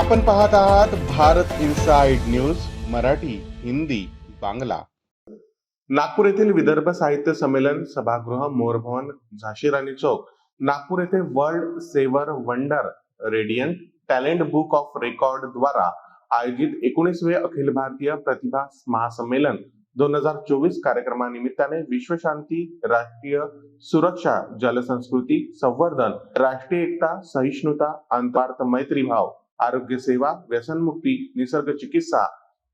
आपण पाहत आहात भारत इन्साइड न्यूज मराठी हिंदी बांगला. नागपूर येथील विदर्भ साहित्य संमेलन सभागृह मोरभवन झाशी राणी चौक नागपूर येथे world saver wonder radiant talent book of record द्वारा आयोजित एकोणीसवे अखिल भारतीय प्रतिभा महासंमेलन दोन हजार चोवीस कार्यक्रमानिमित्ताने विश्वशांती राष्ट्रीय सुरक्षा जलसंस्कृती संवर्धन राष्ट्रीय एकता सहिष्णुता अंतर्थ मैत्री भाव. आरोग्य सेवा व्यसनमुक्ती निसर्ग चिकित्सा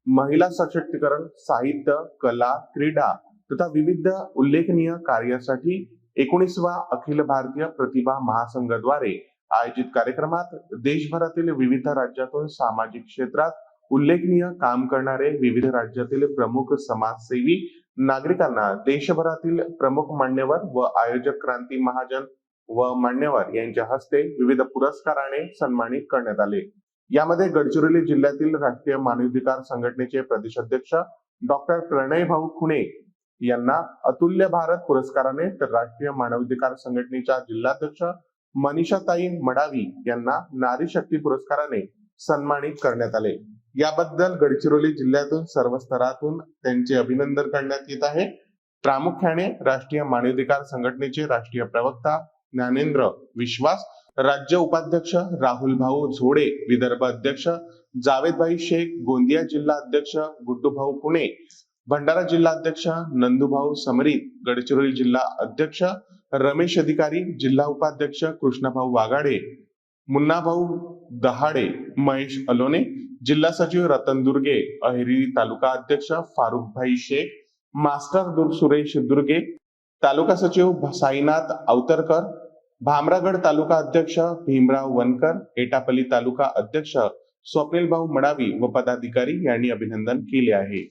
महिला सशक्तीकरण साहित्य कला क्रीडा तथा विविध उल्लेखनीय कार्यासाठी एकोणीसवा अखिल भारतीय प्रतिभा महासंघाद्वारे आयोजित कार्यक्रमात देशभरातील विविध राज्यातून सामाजिक क्षेत्रात उल्लेखनीय काम करणारे विविध राज्यातील प्रमुख समाजसेवी नागरिकांना देशभरातील प्रमुख मान्यवर व आयोजक क्रांती महाजन व मान्यवर यांच्या हस्ते विविध पुरस्काराने सन्मानित करण्यात आले. यामध्ये गडचिरोली जिल्ह्यातील राष्ट्रीय मानवाधिकार संघटनेचे प्रदेशाध्यक्ष डॉक्टर प्रणय भाऊ खुणे यांना अतुल्य भारत पुरस्काराने तर राष्ट्रीय मानवाधिकार संघटनेच्या जिल्हाध्यक्ष मनीषाताई मडावी यांना नारी शक्ती पुरस्काराने सन्मानित करण्यात आले. याबद्दल गडचिरोली जिल्ह्यातून सर्व स्तरातून त्यांचे अभिनंदन करण्यात येत आहे. प्रामुख्याने राष्ट्रीय मानवाधिकार संघटनेचे राष्ट्रीय प्रवक्ता ज्ञानेंद्र विश्वास. राज्य उपाध्यक्ष राहुल भाऊ झोडे विदर्भ अध्यक्ष जावेदभाई शेख गोंदिया जिल्हा अध्यक्ष गुड्डूभाऊ पुणे भंडारा जिल्हा अध्यक्ष नंदूभाऊ समरीत गडचिरोली जिल्हा अध्यक्ष रमेश अधिकारी जिल्हा उपाध्यक्ष कृष्णभाऊ वाघाडे मुन्नाभाऊ दहाडे महेश अलोने जिल्हा सचिव रतन दुर्गे अहेरी तालुका अध्यक्ष फारुखभाई शेख मास्टर दुर्ग सुरेश दुर्गे तालुका सचिव साईनाथ अवतरकर भामरागड तालुका अध्यक्ष भीमराव वनकर एटापल्ली तालुका अध्यक्ष स्वप्नील भाऊ मडावी व पदाधिकारी यांनी अभिनंदन केले आहे.